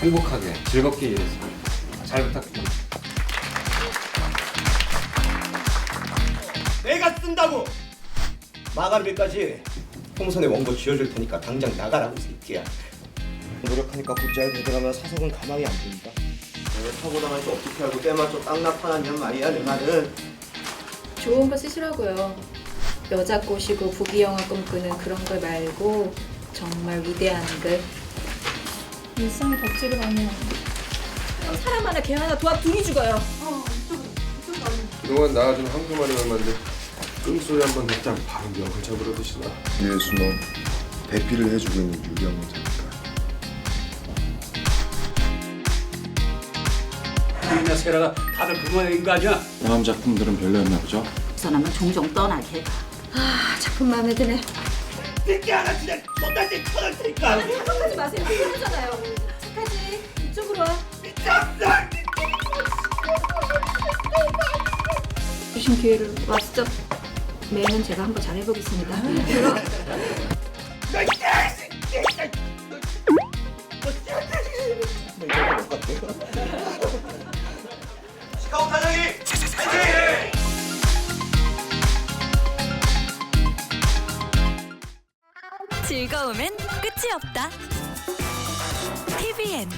행복하게 즐겁게 일했습니다. 잘 부탁드립니다. 내가 쓴다고 마감일까지 풍선에 원고 지어줄 테니까 당장 나가라고 이 새끼야 노력하니까 곧잘 되돌아가면 사석은 가망이 안 보인다 내가 사고 당할지 어떻게 알고 때맞춰 땅나파놨냔 말이야 내 말은 좋은 거 쓰시라고요. 여자 꼬시고 부귀영화 꿈꾸는 그런 걸 말고 정말 위대한 글. 일상의 덕질을 하면 사람 하나 개 하나 도합 둘이 죽어요. 그동안 낳아준 황금알이 얼마인데 끔소리 한번 듣자 바로 명을 잡으러 드시나? 예수 너 배필을 해주고 있는 유리한 여자니까 이나 세라가 다들 그 모양인 거 아니야? 다음 작품들은 별로였나 보죠? 사람은 종종 떠나게. 아 작품 마음에 드네. 새끼 하나 그냥 쏟아지 쳐낼 테니까 착각하지 마세요. 괜찮잖아요. 착하지. 이쪽으로 와. 주신 기회를 왔죠. 매는 제가 한번 잘해보겠습니다. 그 즐거움엔 끝이 없다. TVN